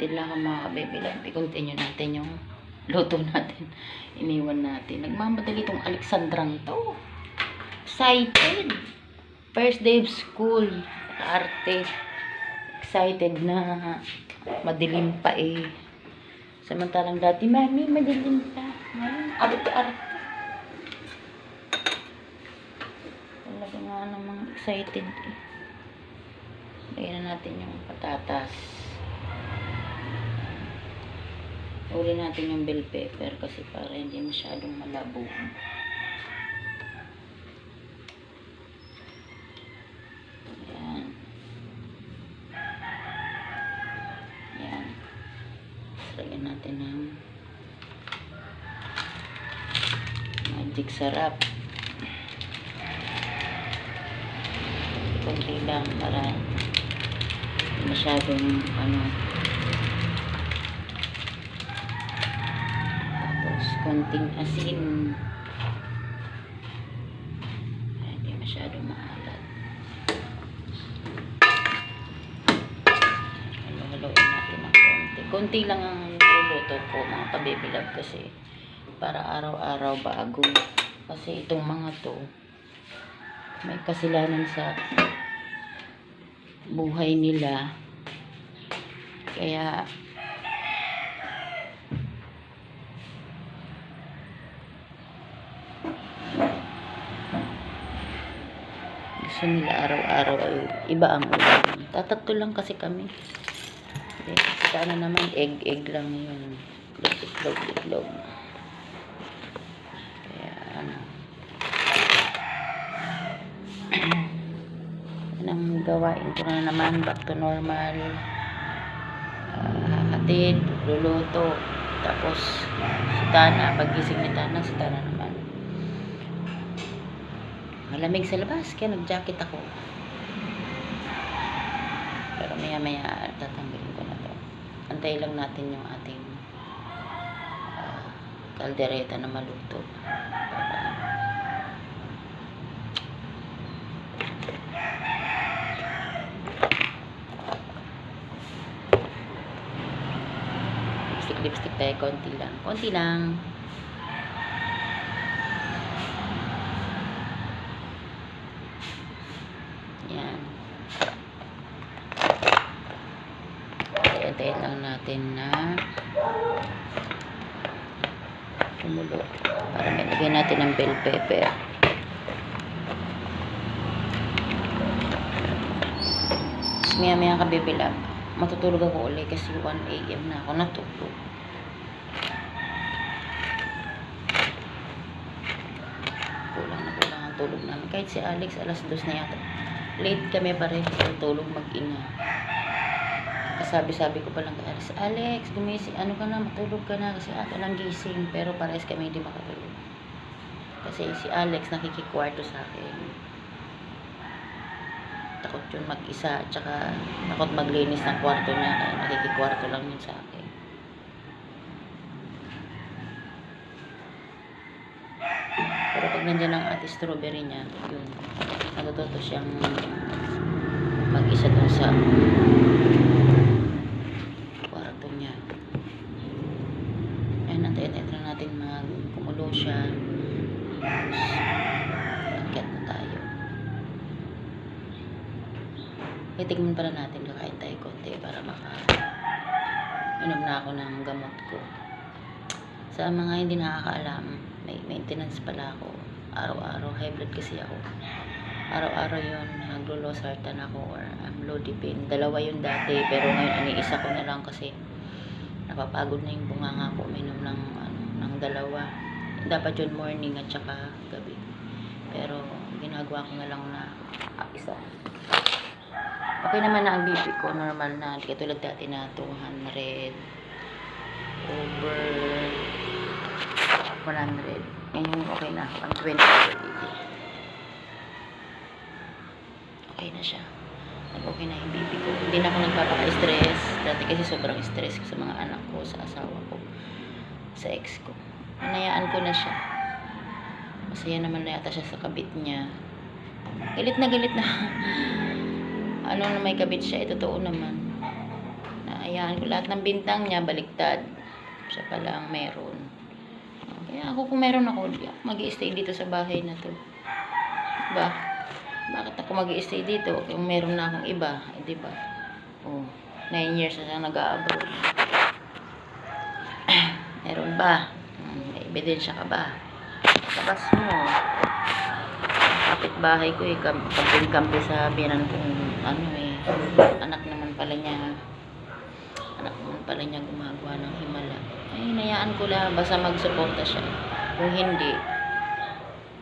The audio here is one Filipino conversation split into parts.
excited lang mga kabibilang. I-continue natin yung luto natin. Iniwan natin. Nagmamadali itong Alexandrang to. Excited. First day of school. Arte. Excited na. Madilim pa eh. Samantalang dati, Mami, madilim pa. Ngayon, arte-arte. Talaga nga namang excited eh. Lagyan na natin yung patatas. Uli natin yung bell pepper kasi para hindi masyadong malabo. Ayan. Ayan. Lagyan natin ng magic sarap. Kunti lang para masyadong ano tapos konting asin. Hindi masyadong maalat. Halo-haloin natin ng konti. Konti lang ang niluluto ko mga kabibilab kasi para araw-araw bago. Kasi itong mga to may kasilanan sa buhay nila. Kaya gusto nila araw-araw ay iba ang ulam. Tatatlo lang kasi kami. Eh, sana naman egg-egg lang yun. Itlog, itlog. Kaya ano. Yan ang gawain ko na naman. Back to normal. Uh, hakatid, luluto. Tapos, si Tana, pagising ni Tana, si naman. Malamig sa labas, kaya nag-jacket ako. Pero maya maya tatanggalin ko na to. Antay lang natin yung ating ah, kaldereta na maluto. Para lipstick tayo konti lang konti lang yan tayo lang natin na kumulo para may lagyan natin ng bell pepper Tapos maya maya kabibilab matutulog ako ulit kasi 1 a.m. na ako natulog. Kulang na kulang ang tulog namin. Kahit si Alex, alas 2 na yata. Late kami pareho sa tulog mag-ina. Kasabi-sabi ko pa lang kay Alex, Alex, gumising, ano ka na, matulog ka na kasi ako lang gising. Pero parehas kami hindi makatulog. Kasi si Alex nakikikwarto sa akin takot yun mag-isa tsaka takot maglinis ng kwarto niya kaya nakikikwarto lang yun sa akin pero pag nandiyan ang ate strawberry niya yun natututo siyang mag-isa dun sa kwarto niya ayun natin natin mag kumulo siya agad na tayo Titigman pala natin kakain tayo konti para maka inom na ako ng gamot ko. Sa mga hindi nakakaalam, may maintenance pala ako. Araw-araw, high blood kasi ako. Araw-araw yun, naglo-losartan ako or amlodipine. Dalawa yun dati, pero ngayon iniisa ko na lang kasi napapagod na yung bunganga ko. Minom ng, ano, ng dalawa. Dapat yun morning at saka gabi. Pero ginagawa ko na lang na ah, isa. Okay naman na ang BP ko, normal na. Hindi katulad dati na 200 over 100. Ngayon okay na, 120 over 80. Okay na siya. Nag-okay na yung BP ko. Hindi na ako nagpapaka-stress. Dati kasi sobrang stress ko sa mga anak ko, sa asawa ko, sa ex ko. Anayaan ko na siya. Masaya naman na yata siya sa kabit niya. Galit na galit na. ano na may kabit siya, eh, totoo naman. Na Ayan, lahat ng bintang niya baliktad. Siya pala ang meron. Kaya ako kung meron ako, mag stay dito sa bahay na to. Diba? Bakit ako mag stay dito? Kung meron na akong iba, eh, di ba? Oh, nine years na siyang nag-abroad. meron ba? Ebidensya ka ba? Labas mo. Kapit-bahay ko eh, kam- kamping-kampi sa biyanan kong ano eh, anak naman pala niya. Anak naman pala niya gumagawa ng himala. Ay, hinayaan ko lang, basta magsuporta siya. Kung hindi,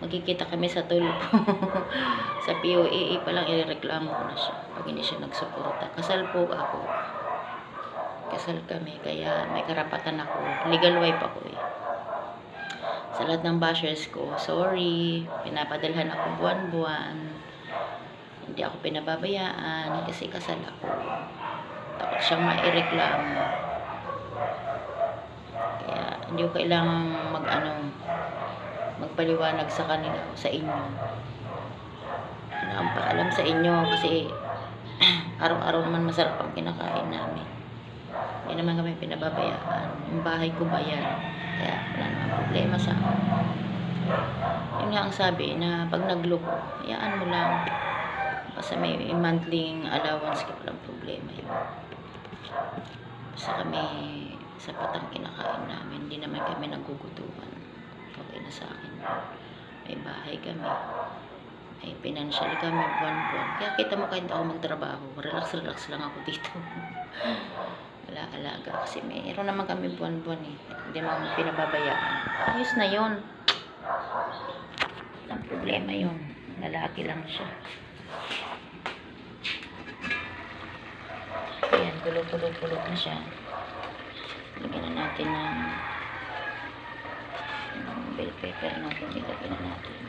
magkikita kami sa tulpo. sa POAA pa lang, irereklamo ko na siya pag hindi siya nagsuporta. Kasal po ako. Kasal kami, kaya may karapatan ako. Legal wife ako eh. Sa lahat ng bashers ko, sorry, pinapadalhan ako buwan-buwan. Hindi ako pinababayaan kasi kasal ako. Takot siyang maireklamo. Kaya hindi ko kailangang mag ano, magpaliwanag sa kanila sa inyo. Ano ang paalam sa inyo kasi araw-araw naman masarap ang kinakain namin. Hindi naman kami pinababayaan. Yung bahay ko ba yan? Kaya wala naman problema sa. Yun nga ang sabi na pag nagloko, hayaan mo lang. Basta may monthly allowance ka walang problema yun. Basta kami sapat ang kinakain namin. Hindi naman kami nagugutuman. Okay na sa akin. May bahay kami. May financial kami buwan-buwan. Kaya kita mo kahit ako magtrabaho, relax-relax lang ako dito. Wala alaga. Kasi mayroon naman kami buwan-buwan eh. Hindi naman pinababayaan. Ayos na yon Walang problema yun. Lalaki lang siya. Ayan, kulog-kulog-kulog na siya. Lagyan na natin ng ng bell pepper natin. Ilagyan na natin.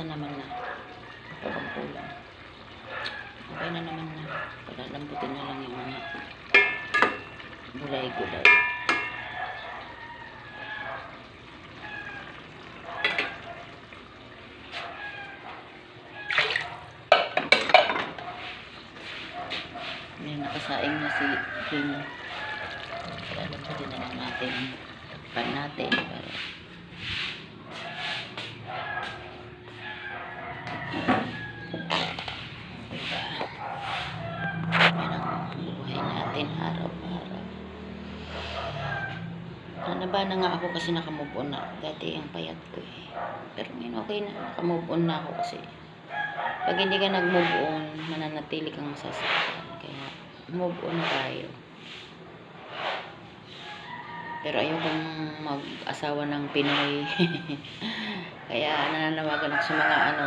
Lasa naman na. Parang kulang. Okay na naman na. Palalambutin na lang yung mga gulay-gulay. May nakasaing na si Kim. Palalambutin na lang natin. Pan natin. Para Diba? Yan ang buhay natin araw-araw. Nanaba na nga ako kasi nakamove on na. Dati ang payat ko eh. Pero ngayon okay na. Nakamove on na ako kasi. Pag hindi ka nag-move on, mananatili kang masasaktan. Kaya move on tayo. Pero ayokong mag-asawa ng Pinoy. Kaya nananawagan ako sa mga ano,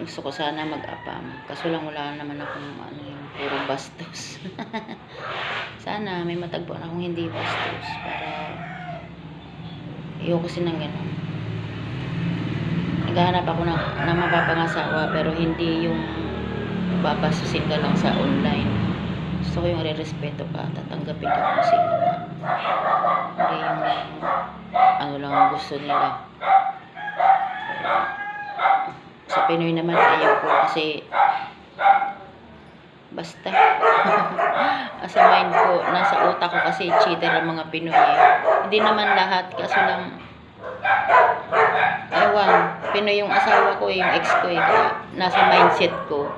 gusto ko sana mag-apam. Kaso lang wala naman akong ano yung puro bastos. sana may matagpuan akong hindi bastos para ayoko kasi ng ganun. Naghahanap ako ng, ng mapapangasawa pero hindi yung babastusin ka lang sa online. Gusto ko yung re-respeto ka, tatanggapin ka kung sino. Hindi yung ano lang ang gusto nila. Sa Pinoy naman ayaw ko kasi basta. Sa mind ko nasa utak ko kasi cheater ang mga Pinoy eh. hindi naman lahat kaso lang ewan Pinoy yung asawa ko yung ex ko eh nasa mindset ko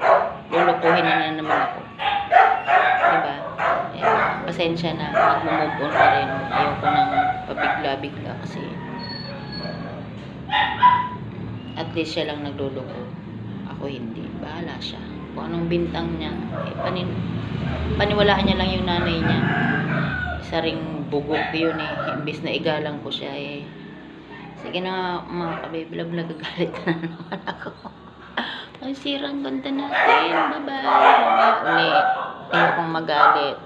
lulukuhin na, na naman ako. Diba? Eh, pasensya na mag-move on pa rin. Ayoko nang pabigla-bigla kasi at least siya lang nagluloko. Ako hindi. Bahala siya. Kung anong bintang niya, eh, panin paniwalaan niya lang yung nanay niya. Isa ring bugok yun eh. Imbis na igalang ko siya eh. Sige na mga kabiblog, nagagalit na naman ako. Ang sirang ganda natin. Bye-bye. Mamaya uli. Ayokong magalit.